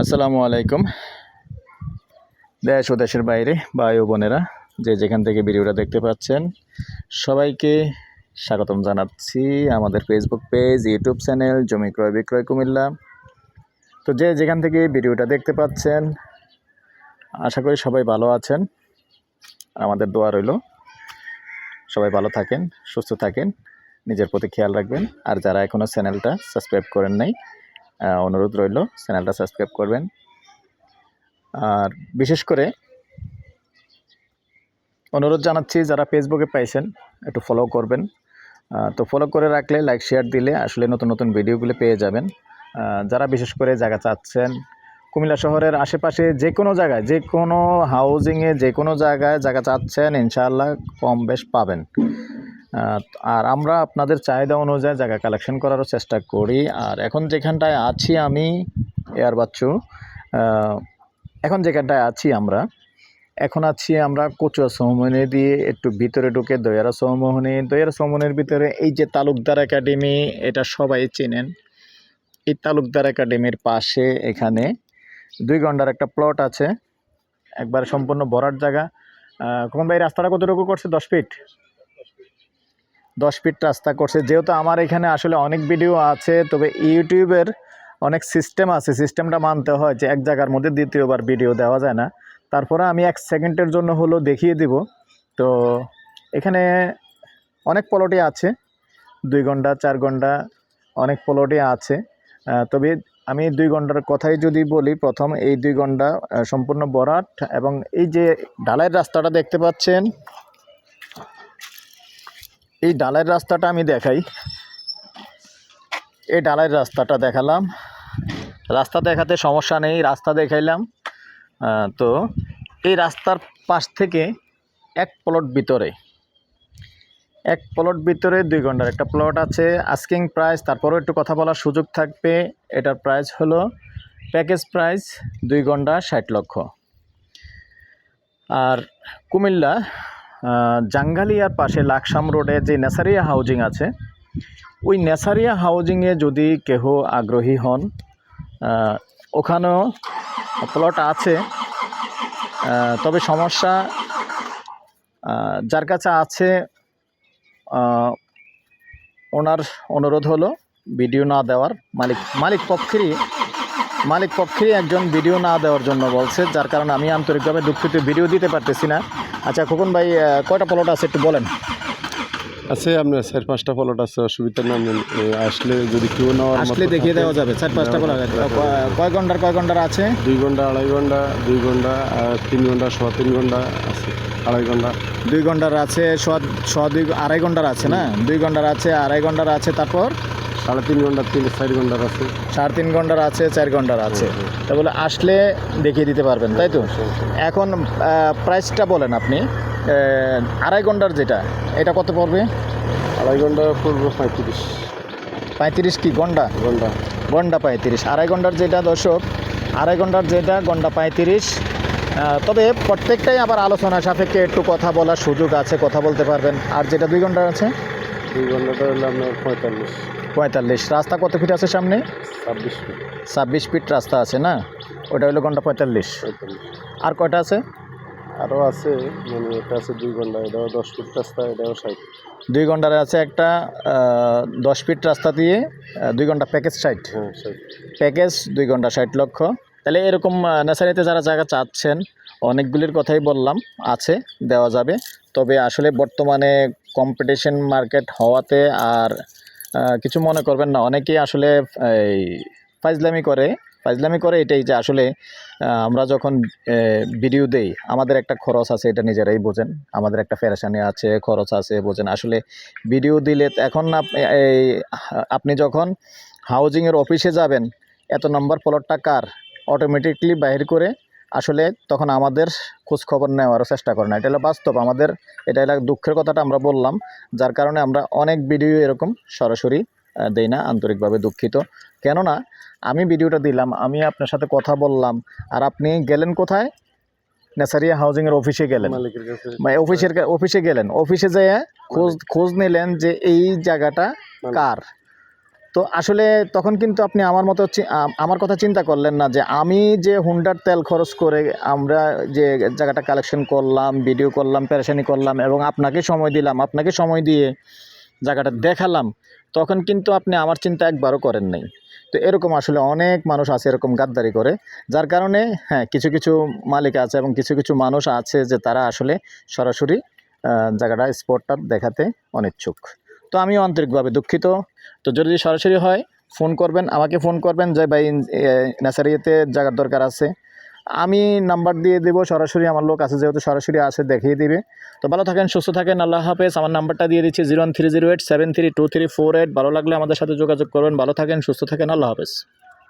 আসসালামু আলাইকুম। দেশ ও দেশের বাইরে ভাই ও বোনেরা, যে যেখান থেকে ভিডিওটা দেখতে পাচ্ছেন, সবাইকে স্বাগতম জানাচ্ছি আমাদের ফেসবুক পেজ ইউটিউব চ্যানেল জমি ক্রয় বিক্রয় কুমিল্লা। তো যে যেখান থেকে ভিডিওটা দেখতে পাচ্ছেন, আশা করি সবাই ভালো আছেন। আমাদের দোয়া রইল, সবাই ভালো থাকেন, সুস্থ থাকেন, নিজের প্রতি খেয়াল রাখবেন। আর যারা এখনও চ্যানেলটা সাবস্ক্রাইব করেন নাই অনুরোধ রইল, চ্যানেলটা সাবস্ক্রাইব করবেন। আর বিশেষ করে অনুরোধ জানাচ্ছি, যারা ফেসবুকে পাইছেন, একটু ফলো করবেন। তো ফলো করে রাখলে লাইক শেয়ার দিলে আসলে নতুন নতুন ভিডিওগুলো পেয়ে যাবেন। যারা বিশেষ করে জায়গা চাচ্ছেন, কুমিল্লা শহরের আশেপাশে যে কোনো জায়গায়, যে কোনো হাউজিংয়ে যে কোনো জায়গায় জায়গা চাচ্ছেন, ইনশাআল্লাহ কম বেশ পাবেন। আর আমরা আপনাদের চাহিদা অনুযায়ী জায়গা কালেকশন করারও চেষ্টা করি। আর এখন যেখানটায় আছি আমি এয়ার বাচ্চু এখন যেখানটায় আছি আমরা, এখন আছি আমরা কচুয়া সৌমনি দিয়ে একটু ভিতরে ঢুকে দয়ারা সৌমোহনী দয়ারা সৌমনির ভিতরে এই যে তালুকদার একাডেমি, এটা সবাই চেনেন। এই তালুকদার একাডেমির পাশে এখানে দুই ঘণ্টার একটা প্লট আছে। একবার সম্পূর্ণ ভরাট জায়গা। কোন ভাই, রাস্তাটা কতটুকু করছে? দশ ফিট দশ ফিট রাস্তা করছে। যেহেতু আমার এখানে আসলে অনেক ভিডিও আছে, তবে ইউটিউবের অনেক সিস্টেম আছে। সিস্টেমটা মানতে হয় যে এক জায়গার মধ্যে দ্বিতীয়বার ভিডিও দেওয়া যায় না। তারপরে আমি এক সেকেন্ডের জন্য হলো দেখিয়ে দিব। তো এখানে অনেক পলটি আছে। দুই ঘণ্টা, চার ঘণ্টা অনেক পলটি আছে। তবে আমি দুই ঘণ্টার কথাই যদি বলি, প্রথম এই দুই ঘণ্টা সম্পূর্ণ বরাট এবং এই যে ঢালাইয়ের রাস্তাটা দেখতে পাচ্ছেন এই ডালের রাস্তাটা আমি দেখাই। এই ডালের রাস্তাটা দেখালাম। রাস্তা দেখাতে সমস্যা নেই, রাস্তা দেখাইলাম। তো এই রাস্তার পাশ থেকে এক প্লট ভিতরে, এক প্লট ভিতরে দুই ঘণ্টার একটা প্লট আছে আস্কিং প্রাইস তারপরেও একটু কথা বলার সুযোগ থাকবে। এটার প্রাইস হলো প্যাকেজ প্রাইস দুই ঘণ্টা ষাট লক্ষ। আর কুমিল্লা জাঙ্গালিয়ার পাশে লাকসাম রোডে যে নেসারিয়া হাউজিং আছে, ওই নেসারিয়া হাউজিংয়ে যদি কেহ আগ্রহী হন ওখানেও প্লট আছে। তবে সমস্যা যার কাছে আছে ওনার অনুরোধ হলো ভিডিও না দেওয়ার। মালিক মালিক পক্ষেরই, মালিক পক্ষেই একজন ভিডিও না দেওয়ার জন্য বলছে, যার কারণে আমি আন্তরিকভাবে দুঃখিত, ভিডিও দিতে পারতেছি না। আচ্ছা খোকন ভাই কয়টা প্লট আছে একটু বলেন। আছে আপনার চার পাঁচটা ফলট আছে অসুবিধা এ, আসলে যদি কেউ মতো আসলে দেখিয়ে দেওয়া যাবে চার পাঁচটা প্লট কয় ঘণ্টার কয় ঘণ্টার আছে? দুই ঘণ্টা আড়াই ঘণ্টা দুই ঘণ্টা আর তিন ঘণ্টা সোয়া তিন ঘণ্টা আছে আড়াই ঘণ্টা। দুই ঘণ্টার আছে সোয়া সোয়া দুই আড়াই ঘণ্টার আছে না? দুই ঘণ্টার আছে আড়াই ঘণ্টার আছে তারপর? সাড়ে তিন ঘণ্টা তিন চার ঘণ্টার আছে। সাড়ে তিন ঘণ্টার আছে চার ঘণ্টার আছে। তা বলে আসলে দেখিয়ে দিতে পারবেন তাই তো? এখন প্রাইসটা বলেন আপনি। আড়াই ঘণ্টার যেটা এটা কত পড়বে? আড়াই ঘণ্টা পড়ব পঁয়ত্রিশ। পঁয়ত্রিশ কি ঘণ্টা? ঘণ্টা। ঘণ্টা পঁয়ত্রিশ। আড়াই ঘণ্টার যেটা দর্শক আড়াই ঘণ্টার যেটা ঘণ্টা পঁয়ত্রিশ। তবে প্রত্যেকটাই আবার আলোচনা সাপেক্ষে একটু কথা বলার সুযোগ আছে কথা বলতে পারবেন। আর যেটা দুই ঘণ্টার আছে? দুই ঘন্টাটা হলো আপনার পঁয়তাল্লিশ। পঁয়তাল্লিশ। রাস্তা কত ফিট আছে সামনে? ছাব্বিশ ফিট। ছাব্বিশ ফিট রাস্তা আছে না? ওটা হলো ঘণ্টা পঁয়তাল্লিশ। আর কয়টা আছে? আরও আছে মানে এটা আছে দুই ঘণ্টা এটাও দশ ফিট রাস্তা এটাও ষাট। দুই ঘণ্টার আছে একটা দশ ফিট রাস্তা দিয়ে দুই ঘণ্টা প্যাকেজ সাইট হ্যাঁ ষাট। প্যাকেজ দুই ঘণ্টা ষাট লক্ষ। তাহলে এরকম নেসারিতে যারা জায়গা চাচ্ছেন অনেকগুলির কথাই বললাম আছে দেওয়া যাবে। তবে আসলে বর্তমানে কম্পিটিশন মার্কেট হওয়াতে আর কিছু মনে করবেন না। অনেকেই আসলে, এই ফাইজলামি করে। ফাইজলামি করে এটাই যে আসলে আমরা যখন ভিডিও দেই, আমাদের একটা খরচ আছে, এটা নিজেরাই বোঝেন। আমাদের একটা ফেরাসানি আছে, খরচ আছে, বোঝেন। আসলে ভিডিও দিলে এখন এই, আপনি যখন হাউজিংয়ের অফিসে যাবেন, এত নম্বর প্লটটা কার? অটোমেটিকলি বাহির করে আসলে তখন আমাদের খোঁজ খবর নেওয়ারও চেষ্টা করে না। এটা হলো বাস্তব। আমাদের এটা হলো দুঃখের কথাটা আমরা বললাম যার কারণে আমরা অনেক ভিডিও এরকম সরাসরি দেই না আন্তরিকভাবে দুঃখিত। কেননা আমি ভিডিওটা দিলাম আমি আপনার সাথে কথা বললাম আর আপনি গেলেন কোথায়? নেসারিয়া হাউজিংয়ের অফিসে গেলেন। মানে অফিসের অফিসে গেলেন। অফিসে যেয়ে খোঁজ খোঁজ নিলেন যে এই জায়গাটা কার? তো আসলে তখন কিন্তু আপনি আমার মতো আমার কথা চিন্তা করলেন না যে আমি যে হুন্ডার তেল খরচ করে আমরা যে জায়গাটা কালেকশন করলাম ভিডিও করলাম প্যারেশানি করলাম এবং আপনাকে সময় দিলাম, আপনাকে সময় দিয়ে জায়গাটা দেখালাম, তখন কিন্তু আপনি আমার চিন্তা একবারও করেন নাই। তো এরকম আসলে অনেক মানুষ আছে এরকম গাদ্দারি করে, যার কারণে হ্যাঁ কিছু কিছু মালিক আছে এবং কিছু কিছু মানুষ আছে যে তারা আসলে সরাসরি জায়গাটা স্পটটা দেখাতে অনিচ্ছুক। তো আমি আন্তরিকভাবে দুঃখিত। তো যদি সরাসরি হয়, ফোন করবেন, আমাকে ফোন করবেন যে ভাই নার্সারিতে জায়গার দরকার আছে। আমি নাম্বার দিয়ে দেব, সরাসরি আমার লোক আছে, যেহেতু সরাসরি আসে দেখিয়ে দিবে। তো ভালো থাকেন, সুস্থ থাকেন, আল্লাহ হাফেজ। আমার নাম্বারটা দিয়ে দিচ্ছি zero one three zero eight seven three two three four eight. ভালো লাগলে আমাদের সাথে যোগাযোগ করবেন। ভালো থাকেন, সুস্থ থাকেন, আল্লাহ হাফেজ।